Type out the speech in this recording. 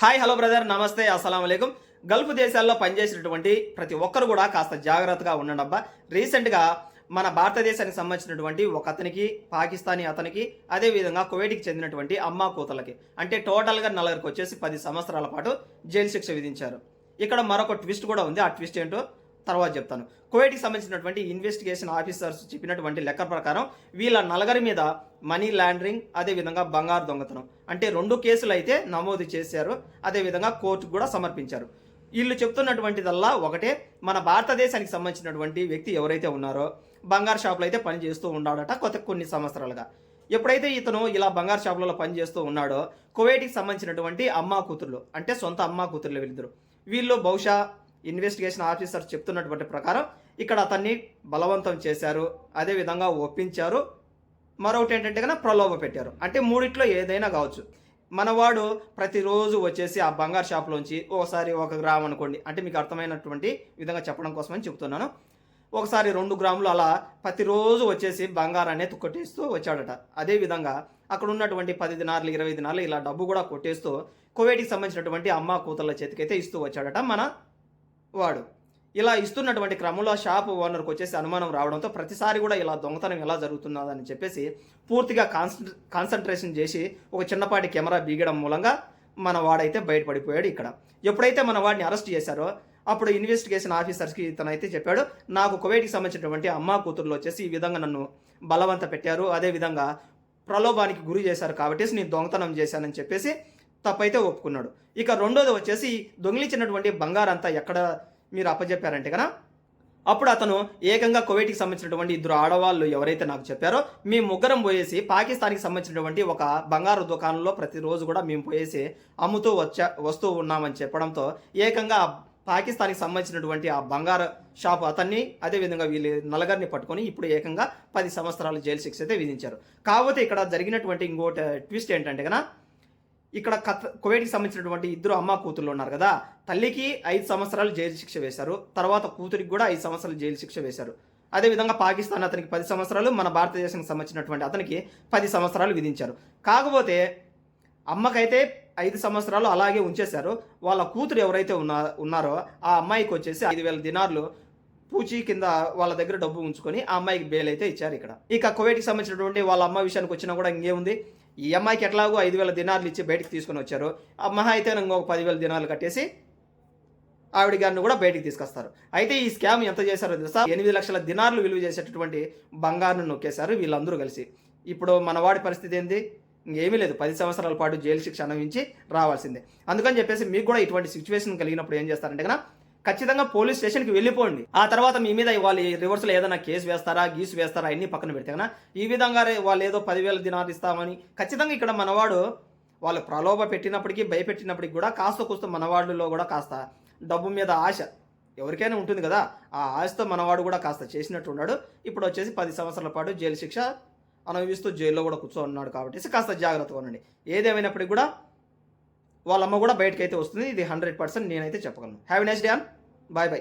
Hi hello brother నమస్తే అస్సలం అయికం గల్ఫ్ దేశాల్లో పనిచేసినటువంటి ప్రతి ఒక్కరు కూడా కాస్త జాగ్రత్తగా ఉండండి అబ్బా. రీసెంట్గా మన భారతదేశానికి సంబంధించినటువంటి ఒక అతనికి పాకిస్తానీ అతనికి అదేవిధంగా కువైట్కి చెందినటువంటి అమ్మా కూతలకి అంటే టోటల్గా నలుగురికి వచ్చేసి పది సంవత్సరాల పాటు జైలు శిక్ష విధించారు. ఇక్కడ మరొక ట్విస్ట్ కూడా ఉంది. ఆ ట్విస్ట్ ఏంటో తర్వాత చెప్తాను. కువైట్కి సంబంధించినటువంటి ఇన్వెస్టిగేషన్ ఆఫీసర్స్ చెప్పినటువంటి లెక్క ప్రకారం వీళ్ళ నలగరి మీద మనీ లాండరింగ్ అదేవిధంగా బంగారు దొంగతనం అంటే రెండు కేసులు అయితే నమోదు చేశారు. అదేవిధంగా కోర్టుకు కూడా సమర్పించారు. వీళ్ళు చెప్తున్నటువంటిదల్లా ఒకటే మన భారతదేశానికి సంబంధించినటువంటి వ్యక్తి ఎవరైతే ఉన్నారో బంగారు షాపులో అయితే పనిచేస్తూ ఉన్నాడట కొత్త కొన్ని సంవత్సరాలుగా. ఎప్పుడైతే ఇతను ఇలా బంగారు షాపులలో పనిచేస్తూ ఉన్నాడో కువైట్కి సంబంధించినటువంటి అమ్మా కూతుర్లు అంటే సొంత అమ్మా కూతుర్లు వీళ్ళిద్దరు. వీళ్ళు బహుశా ఇన్వెస్టిగేషన్ ఆఫీసర్ చెప్తున్నటువంటి ప్రకారం ఇక్కడ అతన్ని బలవంతం చేశారు అదేవిధంగా ఒప్పించారు. మరొకటి ఏంటంటే కన్నా ప్రలోభ పెట్టారు. అంటే మూడిట్లో ఏదైనా కావచ్చు. మనవాడు ప్రతిరోజు వచ్చేసి ఆ బంగారు షాప్లోంచి ఒకసారి ఒక గ్రామ్ అనుకోండి. అంటే మీకు అర్థమైనటువంటి విధంగా చెప్పడం కోసమని చెప్తున్నాను. ఒకసారి రెండు గ్రాములు అలా ప్రతిరోజు వచ్చేసి బంగారాన్ని కొట్టేస్తూ వచ్చాడట. అదేవిధంగా అక్కడ ఉన్నటువంటి పది దినార్లు ఇరవై దినార్లు ఇలా డబ్బు కూడా కొట్టేస్తూ కువైట్కి సంబంధించినటువంటి అమ్మ కూతుళ్ళ చేతికైతే ఇస్తూ వచ్చాడట మన వాడు. ఇలా ఇస్తున్నటువంటి క్రమంలో షాప్ ఓనర్కి వచ్చేసి అనుమానం రావడంతో ప్రతిసారి కూడా ఇలా దొంగతనం ఎలా జరుగుతున్నదని చెప్పేసి పూర్తిగా కాన్సన్ కాన్సన్ట్రేషన్ చేసి ఒక చిన్నపాటి కెమెరా బీగడం మూలంగా మన వాడైతే బయటపడిపోయాడు ఇక్కడ. ఎప్పుడైతే మన వాడిని అరెస్ట్ చేశారో అప్పుడు ఇన్వెస్టిగేషన్ ఆఫీసర్స్కి ఇతనైతే చెప్పాడు నాకు కువైట్కి సంబంధించినటువంటి అమ్మ కూతుర్లు వచ్చేసి ఈ విధంగా నన్ను బలవంత పెట్టారు అదేవిధంగా ప్రలోభానికి గురి చేశారు కాబట్టి నేను దొంగతనం చేశానని చెప్పేసి తప్పైతే ఒప్పుకున్నాడు. ఇక రెండోది వచ్చేసి దొంగిలించినటువంటి బంగారంతా ఎక్కడ మీరు అప్పచెప్పారంటే కదా అప్పుడు అతను ఏకంగా కువైట్కి సంబంధించినటువంటి ఇద్దరు ఆడవాళ్ళు ఎవరైతే నాకు చెప్పారో మేము ముగ్గురం పోయేసి పాకిస్తాన్కి సంబంధించినటువంటి ఒక బంగారు దుకాణంలో ప్రతిరోజు కూడా మేము పోయేసి అమ్ముతూ వచ్చా వస్తూ ఉన్నామని చెప్పడంతో ఏకంగా పాకిస్తాన్కి సంబంధించినటువంటి ఆ బంగారు షాపు అతన్ని అదేవిధంగా వీళ్ళు నలుగురిని పట్టుకొని ఇప్పుడు ఏకంగా పది సంవత్సరాలు జైలు శిక్ష అయితే విధించారు. కాకపోతే ఇక్కడ జరిగినటువంటి ఇంకోటి ట్విస్ట్ ఏంటంటే కదా ఇక్కడ కత్ కువైట్కి సంబంధించినటువంటి ఇద్దరు అమ్మ కూతుర్లు ఉన్నారు కదా తల్లికి ఐదు సంవత్సరాలు జైలు శిక్ష వేశారు తర్వాత కూతురికి కూడా ఐదు సంవత్సరాలు జైలు శిక్ష వేశారు. అదేవిధంగా పాకిస్తాన్ అతనికి పది సంవత్సరాలు మన భారతదేశానికి సంబంధించినటువంటి అతనికి పది సంవత్సరాలు విధించారు. కాకపోతే అమ్మకైతే ఐదు సంవత్సరాలు అలాగే ఉంచేశారు. వాళ్ళ కూతురు ఎవరైతే ఉన్నా ఉన్నారో ఆ అమ్మాయికి వచ్చేసి ఐదు వేల దినార్లు పూచి కింద వాళ్ళ దగ్గర డబ్బు ఉంచుకొని ఆ అమ్మాయికి బెయిల్ అయితే ఇచ్చారు ఇక్కడ. ఇక కువైట్కి సంబంధించినటువంటి వాళ్ళ అమ్మ విషయానికి వచ్చినా కూడా ఇంకేముంది? ఈ అమ్మాయికి ఎట్లాగో ఐదు వేల దినార్లు ఇచ్చి బయటికి తీసుకొని వచ్చారు. ఆ మహా అయితే ఇంకొక పదివేల దినాలు కట్టేసి ఆవిడ గారిని కూడా బయటికి తీసుకొస్తారు. అయితే ఈ స్కామ్ ఎంత చేశారో తెలుసా? ఎనిమిది లక్షల దినార్లు విలువ చేసేటటువంటి బంగారును నొక్కేశారు వీళ్ళందరూ కలిసి. ఇప్పుడు మనవాడి పరిస్థితి ఏంది? ఇంకేమీ లేదు. పది సంవత్సరాల పాటు జైలు శిక్ష అనుభవించి రావాల్సిందే. అందుకని చెప్పేసి మీకు కూడా ఇటువంటి సిచ్యువేషన్ కలిగినప్పుడు ఏం చేస్తారంటే కన్నా ఖచ్చితంగా పోలీస్ స్టేషన్కి వెళ్ళిపోండి. ఆ తర్వాత మీ మీద వాళ్ళు రివర్స్లో ఏదైనా కేసు వేస్తారా గీసు వేస్తారా అన్ని పక్కన పెడితే కదా ఈ విధంగా రే- వాళ్ళు ఏదో పదివేల దినాలు ఇస్తామని ఖచ్చితంగా ఇక్కడ మనవాడు వాళ్ళు ప్రలోభ పెట్టినప్పటికీ భయపెట్టినప్పటికీ కూడా కాస్త కూస్త మనవాళ్ళలో కూడా కాస్త డబ్బు మీద ఆశ ఎవరికైనా ఉంటుంది కదా ఆ ఆశతో మనవాడు కూడా కాస్త చేసినట్టు ఉన్నాడు. ఇప్పుడు వచ్చేసి పది సంవత్సరాల పాటు జైలు శిక్ష అనుభవిస్తూ జైల్లో కూడా కూర్చో ఉన్నాడు కాబట్టి కాస్త జాగ్రత్తగా ఉండండి. ఏదేమైనప్పటికీ కూడా వాళ్ళ అమ్మ కూడా బయటకు అయితే వస్తుంది. ఇది హండ్రెడ్ పర్సెంట్ నేనైతే చెప్పగలను. Have next day bye bye